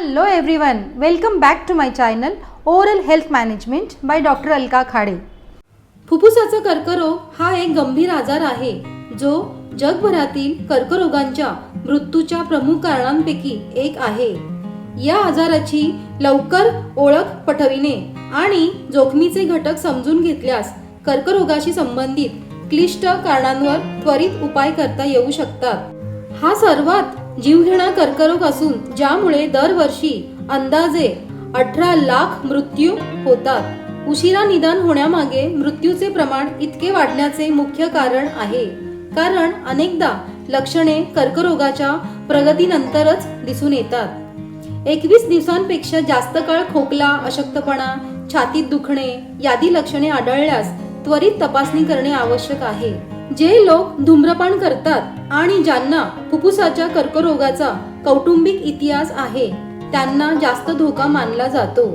Hello everyone welcome back to my channel oral health management by doctor Alka Khade फुफ्फुसाचा कर्करोग हा एक गंभीर आजार आहे जो जगभरातील कर्करोगांच्या मृत्यूच्या प्रमुख कारणांपैकी एक आहे. या आजाराची लवकर ओळख पटविणे आणि जोखमीचे घटक समजून घेतल्यास कर्करोगाशी संबंधित क्लिष्ट कारणांवर त्वरित उपाय करता येऊ शकतात. हा सर्वात जीवघेणा कर्करोग असून ज्यामुळे दरवर्षी अंदाजे अठरा लाख मृत्यू होतात. उशिरा निदान होण्यामागे मृत्यूचे प्रमाण इतके वाढण्याचे मुख्य कारण आहे. कारण अनेकदा लक्षणे कर्करोगाच्या प्रगतीनंतरच दिसून येतात. एकवीस दिवसांपेक्षा जास्त काळ खोकला अशक्तपणा छातीत दुखणे यादी लक्षणे आढळल्यास त्वरित तपासणी करणे आवश्यक आहे. जे लोक धूम्रपान करतात आणि ज्यांना फुफ्फुसाच्या कर्करोगाचा कौटुंबिक इतिहास आहे त्यांना जास्त धोका मानला जातो.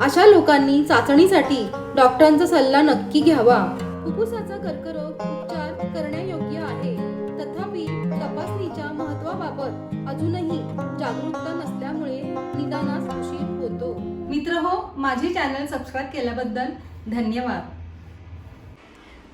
अशा लोकांनी चाचणीसाठी डॉक्टरांचा सल्ला नक्की घ्यावा. फुफ्फुसाचा कर्करोग उपचार करण्यायोग्य आहे. तथापि तपासणीच्या महत्वाबाबत अजूनही जागरूकता नसल्यामुळे निदानास उशीर होतो. मित्र हो माझे चॅनल सबस्क्राईब केल्याबद्दल धन्यवाद.